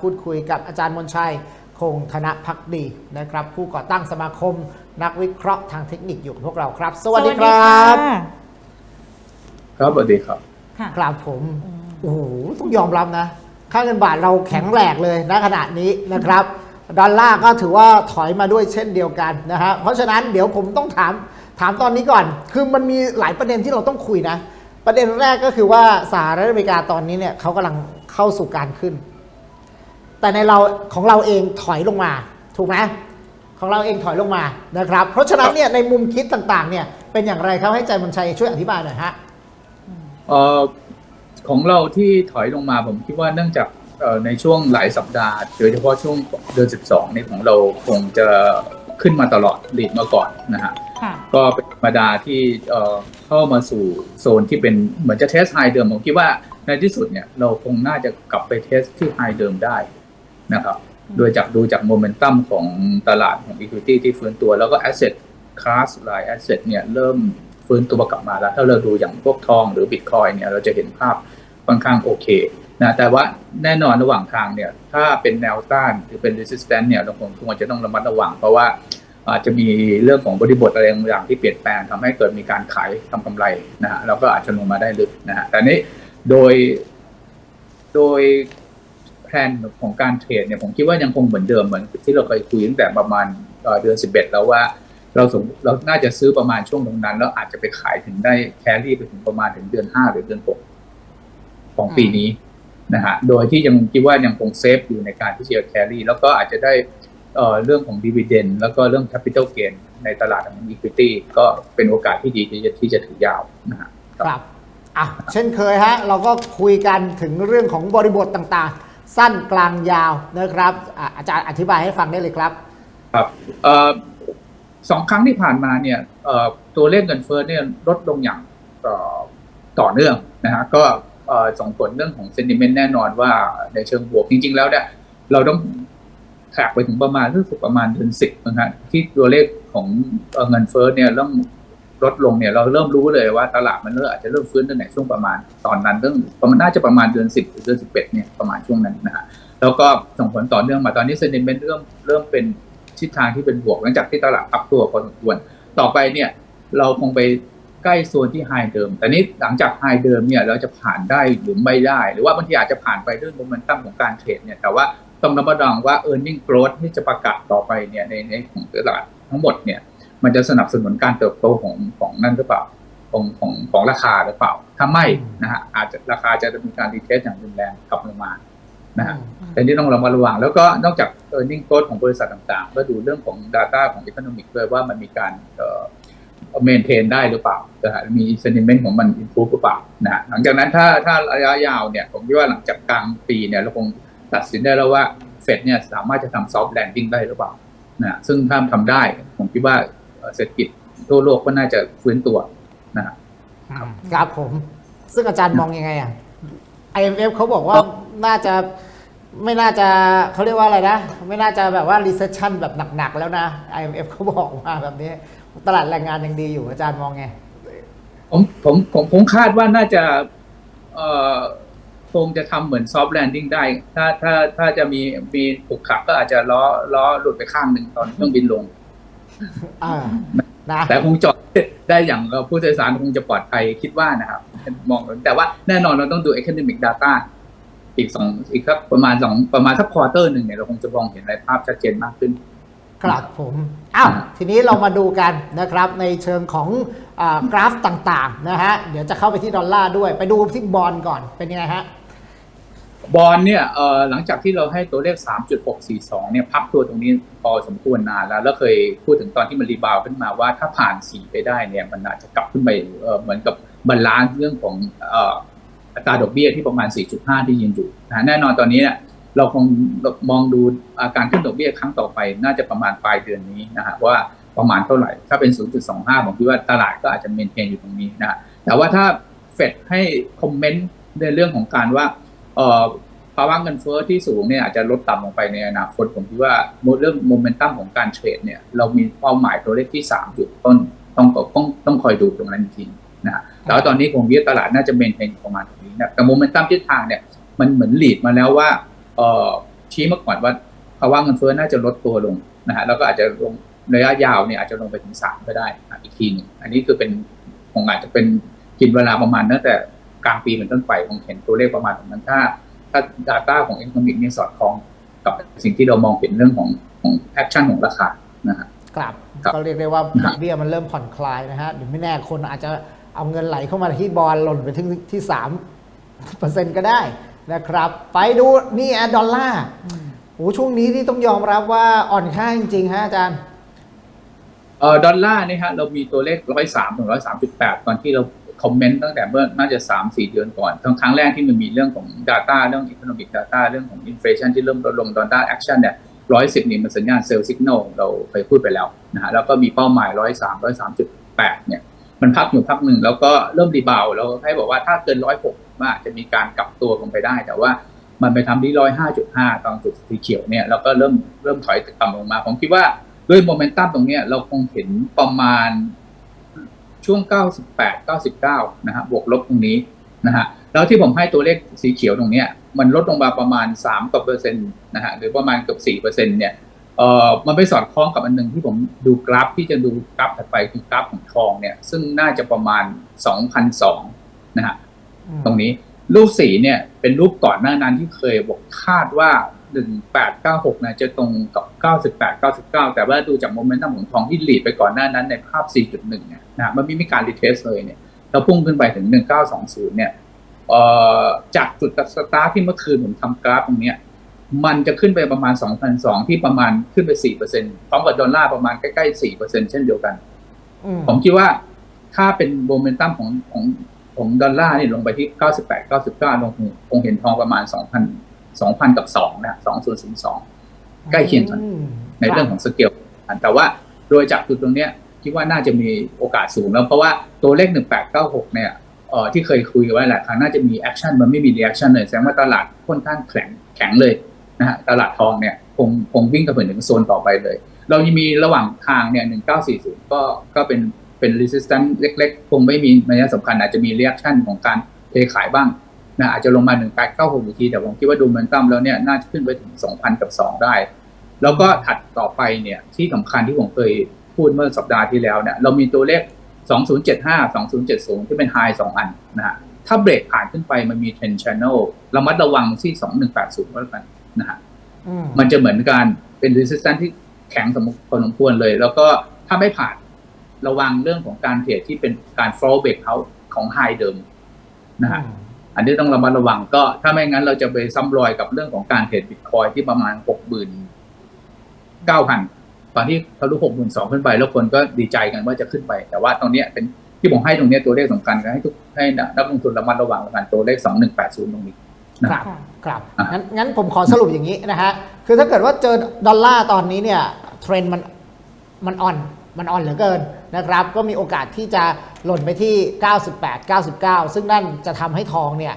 พูดคุยกับอาจารย์มนชัย คงธนพักดีนะครับ ผู้ก่อตั้งสมาคมนักวิเคราะห์ทางเทคนิคอยู่กับพวกเราครับ สวัสดีครับะครับสวัสดีครับค่ะครับผมโอ้โหต้องยอมรับนะ ค่าเงินบาทเราแข็งแรงเลยณขณะนี้นะครับดอลลาร์ก็ถือว่าถอยมาด้วยเช่นเดียวกันนะฮะเพราะฉะนั้นเดี๋ยวผมต้องถามถามตอนนี้ก่อน คือมันมีหลายประเด็นที่เราต้องคุยนะ ประเด็นแรกก็คือว่าสหรัฐอเมริกาตอนนี้เนี่ยเขากำลังเข้าสู่การขึ้น แต่ในเราของเราเองถอยลงมา ถูกไหมของเราเองถอยลงมานะครับ เพราะฉะนั้นเนี่ยในมุมคิดต่างๆ เนี่ยเป็นอย่างไรครับให้ใจมนชัยช่วยอธิบายหน่อยฮะเอ่อของเราที่ถอยลงมาผมคิดว่าเนื่องจากเอ่อในช่วงหลายสัปดาห์โดยเฉพาะช่วงเดือน 12นี่ของเราคงจะขึ้นมาตลอดลีดมาก่อนนะฮะค่ะก็เป็นธรรมดาที่เอ่อเข้ามาสู่โซนที่เป็นเหมือนจะเทสไฮเดิมผมคิดว่าในที่สุดเนี่ยเราคงน่าจะกลับไปเทสที่ไฮเดิมได้ นะครับ โดยจากดูจากโมเมนตัมของตลาดของ Equity ที่ฟื้นตัวแล้วก็ Asset Class หลาย Asset เนี่ยเริ่มฟื้นตัวกลับมาแล้ว ถ้าเราดูอย่างพวกทองหรือ Bitcoin เนี่ยเราจะเห็นภาพค่อนข้างโอเคนะแต่ว่าแน่นอนระหว่างทางเนี่ยถ้าเป็นแนวต้านหรือเป็น resistance เนี่ยเราคงควรจะต้องระมัดระวัง เพราะว่าอาจจะมีเรื่องของบริบทอะไรบางอย่างที่เปลี่ยนแปลงทำให้เกิดมีการขายทำกำไรนะฮะแล้วก็อาจจะลงมาได้ลึกนะฮะแต่นี้โดยโดย แผนของการเทรดเนี่ยผมคิดว่ายังคงเหมือนเดิมเหมือนที่เราเคยคุยตั้งแต่ประมาณเอ่อเดือน 11 แล้วว่า เราสมเราน่าจะซื้อประมาณช่วงตรงนั้น แล้วอาจจะไปขายถึงได้แครี่ไปถึงประมาณถึงเดือน 5 หรือเดือน 6 ของปีนี้นะฮะโดยที่ยังคิดว่ายังคงเซฟอยู่ในการที่จะแครี่แล้วก็อาจจะได้เรื่องของดีเวเดนแล้วก็เรื่อง Capital Gain ในตลาดของ Equity ก็เป็นโอกาสที่ดีที่จะที่จะถือยาวนะฮะครับอะเช่นเคยฮะ เราก็คุยกันถึงเรื่องของบริบทต่างๆ สั้นกลางยาวนะครับอะอาจารย์อธิบายให้ฟังได้เลยครับ ครับเอ่อสองครั้งที่ผ่านมาเนี่ยเอ่อตัวเลขเงินเฟ้อเนี่ยลดลงอย่างเอ่อต่อเนื่องนะฮะก็เอ่อส่งผลเรื่องของเซนติเมนต์แน่นอนว่าในเชิงบวกจริง ๆ แล้วเนี่ยเราต้องแทกไปถึงประมาณรู้สึกประมาณเดือนสิบนะฮะที่ตัวเลขของเอ่อเงินเฟ้อเนี่ยเริ่ม ลดลงเนี่ยเราเริ่มรู้เลยว่าตลาดมันเริ่มอาจจะเริ่มฟื้นตั้งแต่ช่วงประมาณตอนนั้นเรื่องประมาณน่าจะประมาณเดือนสิบหรือเดือนสิบเอ็ดเนี่ยประมาณช่วงนั้นนะฮะแล้วก็ส่งผลต่อเนื่องมาตอนนี้เซนิเมนต์เริ่มเริ่มเป็นทิศทางที่เป็นบวกหลังจากที่ตลาดปรับตัวพอสมควรต่อไปเนี่ยเราคงไปใกล้โซนที่ไฮเดิม แต่นี้หลังจากไฮเดิมเนี่ยเราจะผ่านได้หรือไม่ได้ หรือว่าบางทีอาจจะผ่านไปด้วยโมเมนตัมของการเทรดเนี่ย แต่ว่าต้องระมัดระวังว่า e a r n i n g growth ที่จะประกาศต่อไปเนี่ยในในของตลาดทั้งหมดเนี่ย มันจะสนับสนุนการเติบโตของของนั่นหรือเปล่าของของของราคาหรือเปล่า ถ้าไม่นะฮะอาจจะราคาจะมีการรีเทสอย่างรุนแรงกลับลงมานะฮะแต่นี่ต้องระมัดระวัง แล้วก็นอกจาก e a r n i n g growth ของบริษัทต่างๆ ก็ดูเรื่องของ Data ของ Economic ด้วยว่ามันมีการเอ่อ maintain ได้หรือเปล่านะฮะมี sentiment ของมัน improve หรือเปล่านะฮะหลังจากนั้นถ้าถ้าระยะยาวเนี่ยผมคิดว่าหลังจากกลางปีเนี่ยเราคงตัดสินได้แล้วว่าเฟดเนี่ยสามารถจะทำ soft landing ได้หรือเปล่านะฮะซึ่งถ้าทำได้ผมคิดว่า เอ่อเศรษฐกิจทั่วโลกก็น่าจะฟื้นตัวนะฮะครับผม ซึ่งอาจารย์มองยังไงอะ IMF เขาบอกว่าน่าจะไม่น่าจะเขาเรียกว่าอะไรนะ ไม่น่าจะแบบว่า recession แบบหนัก ๆ แล้วนะ IMF เขาบอกมาแบบนี้ ตลาดแรงงานยังดีอยู่อาจารย์มองไง ผมผมผมผมคาดว่าน่าจะเอ่อคงจะทำเหมือนซอฟต์แลนดิ้งได้ ถ้าถ้าถ้าจะมีมีถูกขับก็อาจจะล้อล้อหลุดไปข้างหนึ่งตอนเครื่องบินลง อ่านะแต่คงจอดได้อย่างเอ่อผู้โดยสารคงจะปลอดภัยคิดว่านะครับ มองแต่ว่าแน่นอนเราต้องดู economic data อีกสองอีกสักประมาณสองประมาณสักควอเตอร์หนึ่งเนี่ยเราคงจะมองเห็นอะไรภาพชัดเจนมากขึ้น ครับผมอ้าวทีนี้เรามาดูกันนะครับ ในเชิงของอากราฟต่างๆนะฮะเดี๋ยวจะเข้าไปที่ดอลลาร์ด้วย ไปดูที่บอลก่อนเป็นยังไงฮะ บอลเนี่ยหลังจากที่เราให้ตัวเลข 3.642 เนี่ยพักตัวตรงนี้พอสมควรนานแล้ว แล้วเคยพูดถึงตอนที่มันรีบาวขึ้นมาว่าถ้าผ่าน 4 ไปได้เนี่ยมันอาจจะกลับขึ้นไปเหมือนกับบาลานซ์เรื่องของอัตราดอกเบี้ยที่ประมาณ 4.5 ที่ยืนอยู่นะแน่นอนตอนนี้เนี่ยเราคงมองดูอาการขึ้นดอกเบี้ยครั้งต่อไป น่าจะประมาณปลายเดือนนี้นะฮะว่าประมาณเท่าไหร่ ถ้าเป็น 0.25 ผมคิดว่าตลาดก็อาจจะเมนเทนอยู่ตรงนี้นะฮะแต่ว่าถ้าเฟดให้คอมเมนต์ในเรื่องของการว่า เอ่อภาวะเงินเฟ้อที่สูงเนี่ยอาจจะลดต่ำลงไปในอนาคตผมคิดว่าเรื่องโมเมนตัมของการเทรดเนี่ยเรามีเป้าหมายตัวเลขที่สามจุดต้นต้องต้องต้องคอยดูตรงนั้นจริงนะแต่ว่าตอนนี้คงยึดตลาดน่าจะเมนเทนประมาณตรงนี้นะแต่โมเมนตัมทิศทางเนี่ยมันเหมือนหลีดมาแล้วว่าเอ่อชี้มาก่อนว่าภาวะเงินเฟ้อน่าจะลดตัวลงนะฮะแล้วก็อาจจะลงระยะยาวเนี่ยอาจจะลงไปถึงสามก็ได้อีกทีหนึ่งอันนี้คือเป็นคงอาจจะเป็นกินเวลาประมาณตั้งแต่ กลางปีเป็นต้นไปคงเห็นตัวเลขประมาณตรงนั้นถ้า ถ้า Data ของ Economic เนี่ยสอดคล้องกับสิ่งที่เรามองเห็นเรื่องของของแอคชั่นของราคานะฮะครับครับก็เรียกได้ว่าดอกเบี้ยมันเริ่มผ่อนคลายนะฮะเดี๋ยวไม่แน่คนอาจจะเอาเงินไหลเข้ามาที่บอลหล่นไปถึงที่สามเปอร์เซ็นต์ก็ได้นะครับ ไปดูนี่อะดอลลาร์โอ้ช่วงนี้ที่ต้องยอมรับว่าอ่อนค่าจริงๆฮะอาจารย์เอ่อดอลลาร์เนี่ยฮะเรามีตัวเลขร้อยสามถึงร้อยสามจุดแปดตอนที่เรา คอมเมนต์ตั้งแต่เมื่อน่าจะสามสี่เดือนก่อนทั้งครั้งแรกที่มันมีเรื่องของ Data เรื่อง Economic Data เรื่องของ Inflation ที่เริ่มลดลง Data Action เนี่ยร้อยสิบนี่มันสัญญาณเซลล์สัญญาณเราเคยพูดไปแล้วนะฮะแล้วก็มีเป้าหมายร้อยสามร้อยสามจุดแปดเนี่ยมันพักอยู่พักหนึ่งแล้วก็เริ่มรีบาวด์แล้วให้บอกว่าถ้าเกินร้อยหกว่าจะมีการกลับตัวลงไปได้ แต่ว่ามันไปทำที่ร้อยห้าจุดห้าตอนจุดสีเขียวเนี่ยแล้วก็เริ่มเริ่มถอยต่ำลงมา ผมคิดว่าด้วยโมเมนตัมตรงเนี้ยเราคงเห็นประมาณ ช่วง 98 99 นะฮะบวกลบตรงนี้นะฮะแล้วที่ผมให้ตัวเลขสีเขียวตรงเนี้ยมันลดลงมาประมาณ 3กว่าเปอร์เซ็นต์นะฮะหรือประมาณเกือบ4เปอร์เซ็นต์เนี่ยเอ่อมันไปสอดคล้องกับอันหนึ่งที่ผมดูกราฟที่จะดูกราฟถัดไปคือกราฟของทองเนี่ยซึ่งน่าจะประมาณ 2,002นะฮะตรงนี้รูปสีเนี่ยเป็นรูปก่อนหน้านั้นที่เคยบอกคาดว่า 1896นะจะตรงกับ98 99แต่ว่าดูจากโมเมนตัมของทองที่หลีดไปก่อนหน้านั้นในภาพ4.1เนี่ยนะฮะมันไม่มีการรีเทสเลยเนี่ยแล้วพุ่งขึ้นไปถึง1920เนี่ยเอ่อจากจุดสตาร์ทที่เมื่อคืนผมทำกราฟตรงเนี้ยมันจะขึ้นไปประมาณ 2,002 ที่ประมาณขึ้นไป 4%พร้อมกับดอลลาร์ประมาณใกล้ๆ 4%เช่นเดียวกันอืมผมคิดว่าถ้าเป็นโมเมนตัมของของของดอลลาร์นี่ลงไปที่ 98 99 ลงคงเห็นทองประมาณ 2,000 2,000กับ2นะ2002ใกล้เคียงกันอืมในเรื่องของสเกลแต่ว่าโดยจากจุดตรงเนี้ยคิดว่าน่าจะมีโอกาสสูงแล้ว เพราะว่าตัวเลข 1896 เนี่ยเอ่อที่เคยคุยกันไว้หลายครั้งน่าจะมีแอคชั่นมันไม่มีรีแอคชั่นเลยแสดงว่าตลาดค่อนข้างแข็งแข็งเลยนะฮะตลาดทองเนี่ยคงคงวิ่งกระเพื่อมถึงโซนต่อไปเลย เรายังมีระหว่างทางเนี่ย1940 ก็ก็เป็นเป็น resistance เล็กๆ คงไม่มีนัยสำคัญอาจจะมี reaction ของการเทขายบ้าง นะอาจจะลงมา1896อีกที แต่ผมคิดว่าดูโมเมนตัมแล้วเนี่ยน่าจะขึ้นไปถึง 2,000 กับ 2 ได้ แล้วก็ถัดต่อไปเนี่ยที่สำคัญที่ผมเคยพูดเมื่อสัปดาห์ที่แล้วเนี่ยเรามีตัวเลข 2075 2070 ที่เป็นไฮสองอันนะฮะถ้าเบรกผ่านขึ้นไปมันมี trend channel ระมัดระวังที่ 2180ก็แล้วกันนะฮะอืมมันจะเหมือนการเป็น resistance ที่แข็งสมพอสมควรเลย แล้วก็ถ้าไม่ผ่านระวังเรื่องของการเทรดที่เป็นการ fall break out ของไฮเดิมนะฮะ อันนี้ต้องระมัดระวังก็ถ้าไม่งั้นเราจะไปซ้ำรอยกับเรื่องของการเทรดบิตคอยที่ประมาณหกหมื่นเก้าพันตอนที่ทะลุหกหมื่นสองขึ้นไป แล้วคนก็ดีใจกันว่าจะขึ้นไป แต่ว่าตรงเนี้ยเป็นที่ผมให้ตรงเนี้ยตัวเลขสำคัญก็ให้ทุกให้นักลงทุนระมัดระวังแล้วกันตัวเลขสองหนึ่งแปดศูนย์ตรงนี้ครับค่ะครับอะงั้นงั้นผมขอสรุปอย่างนี้นะฮะคือถ้าเกิดว่าเจอดอลลาร์ตอนนี้เนี่ยเทรนด์มันมันอ่อนมันอ่อนเหลือเกินนะครับ ก็มีโอกาสที่จะ หล่นไปที่ 98 99 ซึ่งนั่นจะทำให้ทองเนี่ย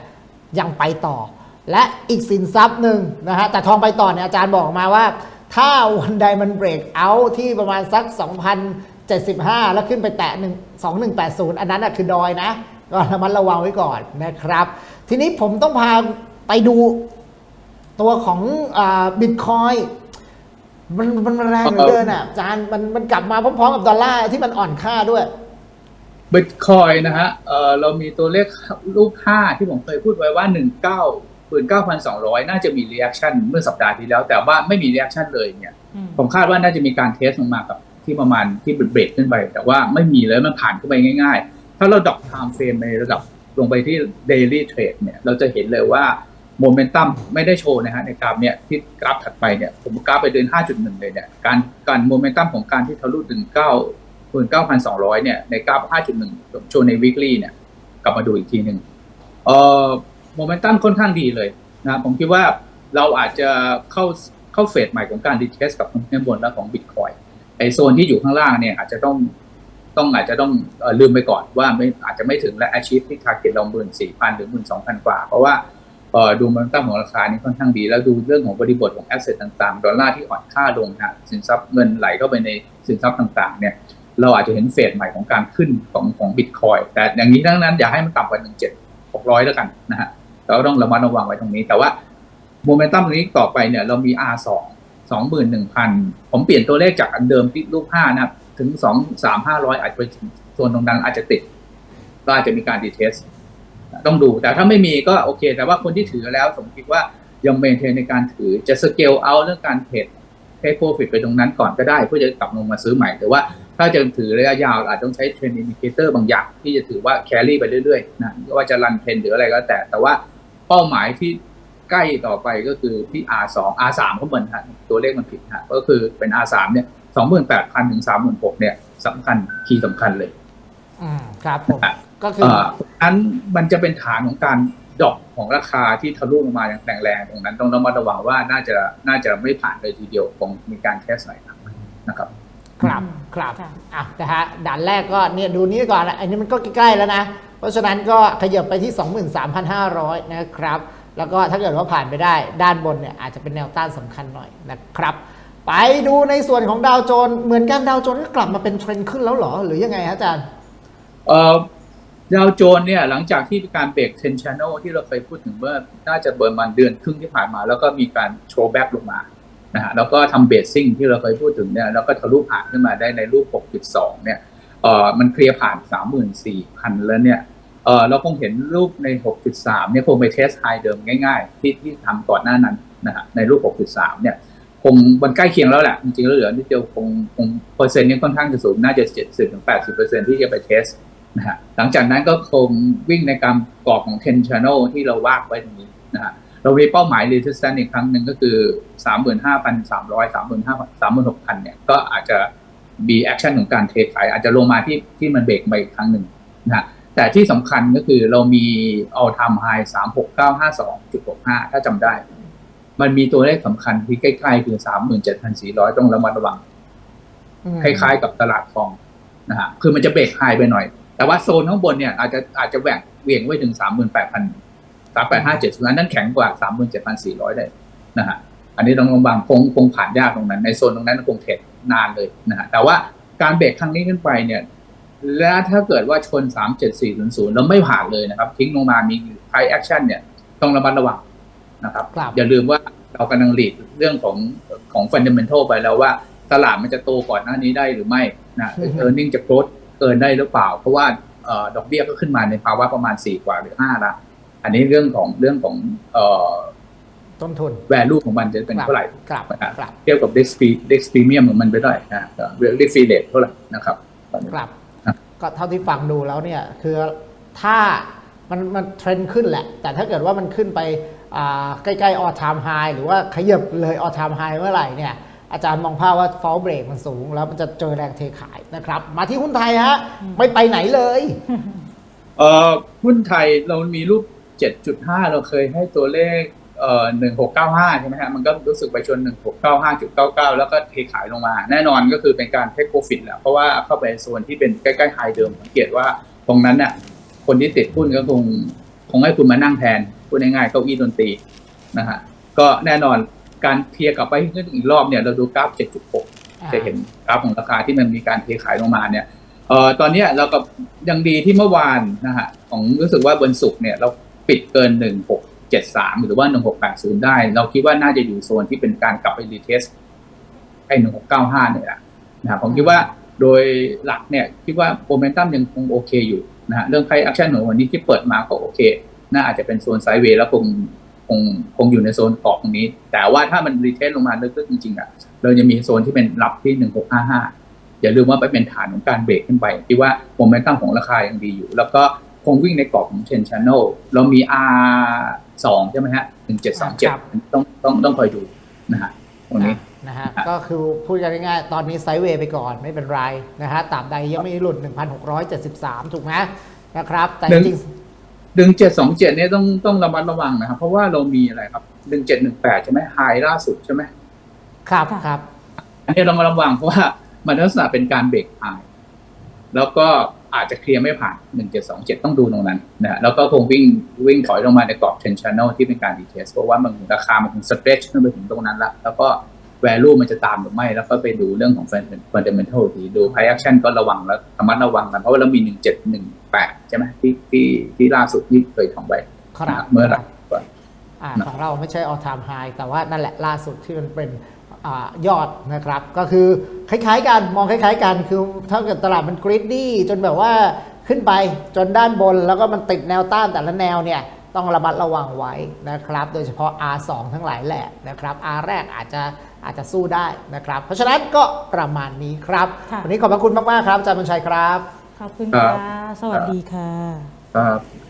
ยังไปต่อ และอีกสินทรัพย์หนึ่งนะฮะแต่ทองไปต่อเนี่ยอาจารย์บอกมาว่า ถ้าวันใดมันเบรกเอาที่ประมาณสัก 2,075 แล้วขึ้นไปแตะ1 2180 อันนั้นน่ะคือดอยนะก็ระมัดระวังไว้ก่อนนะครับ ทีนี้ผมต้องพาไปดูตัวของบิตคอยมันมันมันแรงเหลือเกินอะอาจารย์มันมันกลับมาพร้อมๆกับดอลลาร์ที่มันอ่อนค่าด้วย บิตคอยนะฮะเอ่อเรามีตัวเลขรูปห้าที่ผมเคยพูดไว้ว่าหนึ่งเก้าหมื่นเก้าพันสองร้อยน่าจะมีรีแอคชั่นเมื่อสัปดาห์ที่แล้ว แต่ว่าไม่มีรีแอคชั่นเลยเนี่ยอืมผมคาดว่าน่าจะมีการเทสลงมากับที่ประมาณที่เบรกขึ้นไป แต่ว่าไม่มีเลยมันผ่านขึ้นไปง่าย ๆ ถ้าเราดอกไทม์เฟรมในระดับลงไปที่ daily trade เนี่ย เราจะเห็นเลยว่าโมเมนตัมไม่ได้โชว์นะฮะในกราฟเนี่ยที่กราฟถัดไปเนี่ยผมกราฟไปเดิน 5.1 เลยเนี่ยการการโมเมนตัมของการที่ทะลุถึง9 19,200 เนี่ย ในกราฟ5.1ผมโชว์ใน weekly เนี่ย กลับมาดูอีกทีหนึ่งเอ่อโมเมนตัมค่อนข้างดีเลยนะผมคิดว่าเราอาจจะเข้าเข้าเฟสใหม่ของการดีเทสกับข้างบนแล้วของ Bitcoin ไอโซนที่อยู่ข้างล่างเนี่ยอาจจะต้องต้องอาจจะต้องลืมไปก่อนว่าไม่อาจจะไม่ถึงและ achieve ที่ target เราหมื่นสี่พันหรือหมื่นสองพันกว่า เพราะว่าดูมันตั้มของราคานี่ค่อนข้างดี แล้วดูเรื่องของบริบทของ asset ต่างๆ ดอลลาร์ที่อ่อนค่าลงนะสินทรัพย์เงินไหลเข้าไปในสินทรัพย์ต่างๆเนี่ย เราอาจจะเห็นเฟสใหม่ของการขึ้นของของบิตคอยแต่อย่างนี้ทั้งนั้นอย่าให้มันต่ำกว่าหนึ่งเจ็ดหกร้อยแล้วกันนะฮะเราก็ต้องระมัดระวังไว้ตรงนี้ แต่ว่าโมเมนตัมตรงนี้ต่อไปเนี่ยเรามี R สองสองหมื่นหนึ่งพันผมเปลี่ยนตัวเลขจากอันเดิมที่รูปห้านะครับถึงสองสามห้าร้อยอาจจะไปโซนตรงนั้นอาจจะติด ก็อาจจะมีการดีเทสต้องดู แต่ถ้าไม่มีก็โอเค แต่ว่าคนที่ถือแล้วผมคิดว่ายังเมนเทนในการถือจะสเกลเอาเรื่องการเทรดเทคโปรฟิตไปตรงนั้นก่อนก็ได้ เพื่อจะกลับลงมาซื้อใหม่แต่ว่า ถ้าจะถือระยะยาวอาจต้องใช้เทรนด์อินดิเคเตอร์บางอย่าง ที่จะถือว่าแครี่ไปเรื่อยๆนะไม่ว่าจะรันเทรนหรืออะไรก็แต่ แต่ว่าเป้าหมายที่ใกล้ต่อไปก็คือที่ R2 R3 ก็เหมือนกันตัวเลขมันผิดฮะก็คือเป็น R3 เนี่ย28,000ถึง36,000เนี่ยสำคัญคีย์สำคัญเลยอืมครับผมก็คือเอ่ออันมันจะเป็นฐานของการดรอปของราคาที่ทะลุลงมาอย่างแรงๆตรงนั้นต้องระมัดระวังว่าน่าจะน่าจะไม่ผ่านเลยทีเดียวคงมีการแคสหลายครั้งนะครับ ครับอืมครับค่ะ อะนะฮะด่านแรกก็เนี่ยดูนี้ก่อนนะอันนี้มันก็ใกล้ๆแล้วนะ เพราะฉะนั้นก็ขยับไปที่ 23,500 นะครับ แล้วก็ถ้าเกิดว่าผ่านไปได้ด้านบนเนี่ยอาจจะเป็นแนวต้านสำคัญหน่อยนะครับ ไปดูในส่วนของดาวโจนส์เหมือนกันดาวโจนส์ก็กลับมาเป็นเทรนด์ขึ้นแล้วเหรอ หรือยังไงฮะอาจารย์ เอ่อดาวโจนส์เนี่ยหลังจากที่มีการเบรก10 channel ที่เราเคยพูดถึงเมื่อน่าจะเบิร์นมันเดือนครึ่งที่ผ่านมา แล้วก็มีการโชว์แบ็กลงมา นะฮะแล้วก็ทำเบสซิ่งที่เราเคยพูดถึงเนี่ยแล้วก็ทะลุผ่านขึ้นมาได้ในรูป 6.2 เนี่ยเอ่อมันเคลียร์ผ่าน 34,000 แล้วเนี่ยเออเราคงเห็นรูปใน 6.3 เนี่ยคงไปเทสไฮเดิมง่าย ๆ ที่ที่ทำก่อนหน้านั้นนะฮะในรูป 6.3 เนี่ยคงมันใกล้เคียงแล้วแหละจริงๆแล้วเหลือนิดเดียวคงคงเปอร์เซ็นต์นี้ค่อนข้างจะสูงน่าจะ 70ถึง80เปอร์เซ็นที่จะไปเทสนะฮะหลังจากนั้นก็คงวิ่งในการกรอบของ 10 channel ที่เราวางไว้ตรงนี้นะฮะ เรามีเป้าหมาย resistance อีกครั้งหนึ่งก็คือ 35,300 35,000 36,000เนี่ยก็อาจจะมีแอคชั่นของการเทขายอาจจะลงมาที่ที่มันเบรกมาอีกครั้งหนึ่งนะฮะแต่ที่สำคัญก็คือเรามี all time high 36952.65 ถ้าจำได้ มันมีตัวเลขสำคัญที่ใกล้ๆ คือ 37,400 ต้องระมัดระวังอืมคล้ายๆกับตลาดทองนะฮะคือมันจะเบรกไฮไปหน่อย แต่ว่าโซนข้างบนเนี่ยอาจจะอาจจะแหว่งเหวี่ยงไว้ถึง 38,000 3857ส่วนนั้นแข็งกว่า37,400เลยนะฮะอันนี้ต้องระวังคงคงผ่านยากตรงนั้น ในโซนตรงนั้นคงเทรดนานเลยนะฮะแต่ว่าการเบรกครั้งนี้ขึ้นไปเนี่ย และถ้าเกิดว่าชน37400แล้วไม่ผ่านเลยนะครับ ทิ้งลงมามีไ i แอคชั่นเนี่ยต้องระมัดระวังนะครับครับอย่าลืมว่าเรากำลังหลีดเรื่องของของฟันเดเมนทัลไปแล้วว่าตลาดมันจะโตก่อนหน้านี้ได้หรือไม่นะอือฮึเออร์เน็งจะโกรดเกินได้หรือเปล่า เพราะว่าเอ่อดอกเบี้ยก็ขึ้นมาในภาวะประมาณ 4 กว่าหรือ 5 ละ อันนี้เรื่องของเรื่องของเอ่อต้นทุน value ของมันจะเป็นเท่าไหร่กลับนะครับกลับเทียบกับ dex fee dex premium ของมันไปได้นะเรียกฟรีเดทเท่าไหร่นะครับตอนนี้ครับครับก็เท่าที่ฟังดูแล้วเนี่ยคือถ้ามันมันเทรนด์ขึ้นแหละ แต่ถ้าเกิดว่ามันขึ้นไปอ่าใกล้ๆ all time high หรือว่าขยับเลย all time high เมื่อไหร่เนี่ยอาจารย์มองภาพว่า fall break มันสูง แล้วมันจะเจอแรงเทขายนะครับ มาที่หุ้นไทยฮะ ไม่ไปไหนเลย เอ่อหุ้นไทยเรามีรูป 7.5 เราเคยให้ตัวเลขเอ่อ1695 ใช่ไหมฮะ มันก็รู้สึกไปชน 1695.99 แล้วก็เทขายลงมา แน่นอนก็คือเป็นการเทคโปรฟิตแหละ เพราะว่าเข้าไปในโซนที่เป็นใกล้ๆไฮเดิมสังเกตว่าตรงนั้นเนี่ยคนที่ติดหุ้นก็คงคงให้คุณมานั่งแทนพูดง่ายๆเก้าอี้ดนตรีนะฮะ ก็แน่นอนการเทียร์กลับไปขึ้นอีกรอบเนี่ยเราดูกราฟ 7.6 จะเห็นกราฟของราคาที่มันมีการเทขายลงมาเนี่ยเอ่อตอนเนี้ยเราก็ยังดีที่เมื่อวานนะฮะของรู้สึกว่าบนศุกร์เนี่ยเรา ปิดเกิน 1673 หรือว่า 1680 ได้ เราคิดว่าน่าจะอยู่โซนที่เป็นการกลับไปรีเทสไอ้1695 เนี่ยนะครับผมคิดว่าโดยหลักเนี่ยคิดว่าโมเมนตัมยังคงโอเคอยู่นะฮะเรื่องไพแอคชั่นของวันนี้ที่เปิดมาก็โอเค น่าอาจจะเป็นโซนไซด์เวย์แล้วคงคงคงอยู่ในโซนกรอบตรงนี้ แต่ว่าถ้ามันรีเทสลงมาลึกๆจริงๆอะเราจะมีโซนที่เป็นหลับที่ 1655 อย่าลืมว่าไปเป็นฐานของการเบรกขึ้นไปที่ว่าโมเมนตัมของราคายังดีอยู่ แล้วก็ คงวิ่งในกรอบของเชนชัน n น e l เรามี R สองใช่ไหมฮะหนึ่งเจ็ดสองเจ็ดครับต้องต้องต้องคอยดูนะฮะตรงนี้นะฮะก็คือพูดกันง่ายๆ ตอนนี้ไซด์เวย์ไปก่อนไม่เป็นไรนะฮะตราบใดยังไม่หลุด 1,673 ถูกไหมนะครับ แต่หนึ่จงริงหนึ่งเจ็ดสองเจ็ดเนี่ยต้องต้องระมัดระวังนะครับ เพราะว่าเรามีอะไรครับหนึ่งเจ็ดหนึ่งแปดใช่ไหมไฮล่าสุดใช่ไหมๆครับครับ อันนี้เรามาระวังเพราะว่ามันลักษณะเป็นการเบรกไฮแล้วก็ อาจจะเคลียร์ไม่ผ่าน 1727 ต้องดูตรงนั้นนะฮะแล้วก็คงวิ่งวิ่งถอยลงมาในกรอบ 10 channel ที่เป็นการดีเทสเพราะว่ามันราคามันคง stretch ขึ้นไปถึงตรงนั้นละแล้วก็ value มันจะตามหรือไม่ แล้วก็ไปดูเรื่องของ fundamental ทีดู price action ก็ระวังแล้วระมัดระวังกันเพราะว่าเรามี 1718 ใช่ไหมที่ที่ที่ล่าสุดที่เคยทำไว้ครับเมื่อไหร่ก่อนอ่านะของเราไม่ใช่ all time high แต่ว่านั่นแหละล่าสุดที่มันเป็น อายอดนะครับ ก็คือคล้ายๆกันมองคล้ายๆกันคือถ้าเกิดตลาดมันกริดดี้จนแบบว่าขึ้นไปจนด้านบนแล้วก็มันติดแนวต้านแต่ละแนวเนี่ยต้องระมัดระวังไว้นะครับ โดยเฉพาะ R2 ทั้งหลายแหละนะครับ R แรกอาจจะอาจจะสู้ได้นะครับ เพราะฉะนั้นก็ประมาณนี้ครับค่ะวันนี้ขอบพระคุณมาก ๆ ครับอาจารย์บัญชัยครับ ขอบคุณครัค่ะบสวัสดีค่ะครับ